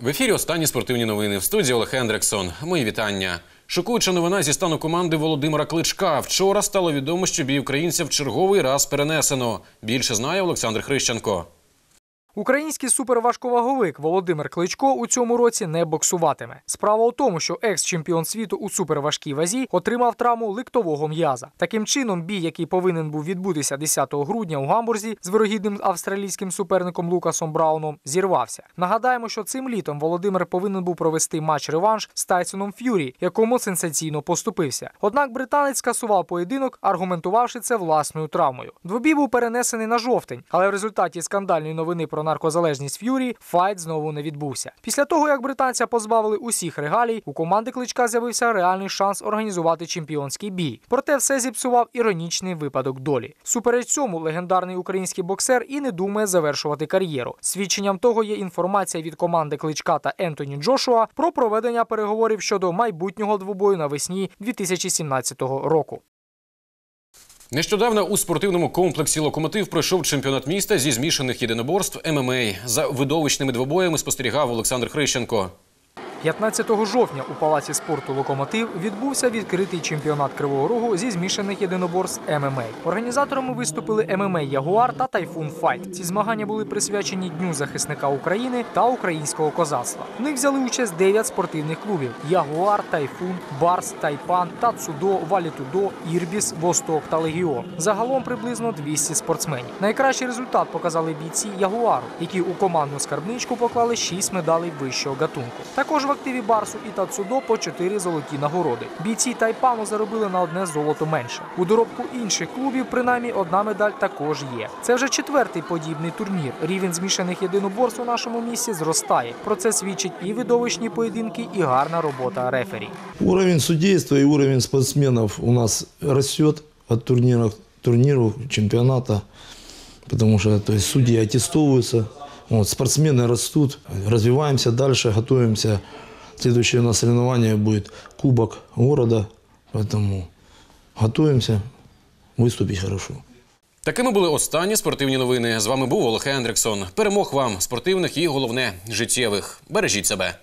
В ефірі останні спортивні новини в студії Олег Хендриксон. Мої вітання. Шокуюча новина зі стану команди Володимира Кличка. Вчора стало відомо, що бій українця в черговий раз перенесено. Більше знає Олександр Хрищенко. Український суперважковаговик Володимир Кличко у цьому році не боксуватиме. Справа у тому, що екс-чемпіон світу у суперважкій вазі отримав травму ликтового м'яза. Таким чином, бій, який повинен був відбутися 10 грудня у Гамбурзі з вирогідним австралійським суперником Лукасом Брауном, зірвався. Нагадаємо, що цим літом Володимир повинен був провести матч-реванш з Тайсоном Ф'юрі, якому сенсаційно поступився. Однак британець скасував поєдинок, аргументувавши це власною травмою. Двобій був перенесений на жовтень, але в результаті скандальної новини про наркозалежність Ф'юрі файт знову не відбувся. Після того, як британця позбавили усіх регалій, у команди кличка з'явився реальний шанс організувати чемпіонський бій. Проте все зіпсував іронічний випадок долі. Супереч цьому легендарний український боксер і не думає завершувати кар'єру. Свідченням того є інформація від команди кличка та Ентоні Джошуа про проведення переговорів щодо майбутнього двобою навесні 2017 року. Нещодавно у спортивному комплексі Локомотив пройшов чемпіонат міста зі змішаних єдиноборств ММА. За видовищними двобоями спостерігав Олександр Хрищенко. 15 жовтня у палаці спорту Локомотив відбувся відкритий чемпіонат Кривого Рогу зі змішаних єдиноборств ММА. Організаторами виступили ММА Ягуар та Тайфун Файт. Ці змагання були присвячені Дню захисника України та українського козацтва. В них взяли участь 9 спортивних клубів: Ягуар, Тайфун, Барс, Тайпан, Тацудо, Валітудо, Ірбіс, Восток та Легіон. Загалом приблизно 200 спортсменів. Найкращий результат показали бійці Ягуару, які у командну скарбничку поклали 6 медалей вищого гатунку. Також в активі Барсу і Тацудо по 4 золоті нагороди. Бійці Тайпану заробили на одне золото менше. У доробку інших клубів принаймні одна медаль також є. Це вже четвертий подібний турнір. Рівень змішаних єдиноборств у нашому місті зростає. Про це свідчить і видовищні поєдинки, і гарна робота рефері. Уровень судейства и уровень спортсменов у нас растет от турнира к турниру, чемпионата, потому что то есть, судьи аттестовываются, вот, спортсмены растут, развиваемся дальше, готовимся. Следующее у нас соревнование будет Кубок города, поэтому готовимся выступить хорошо. Такими були останні спортивні новини. З вами був Олег Ендріксон. Перемог вам спортивних і головне життєвих. Бережіть себе.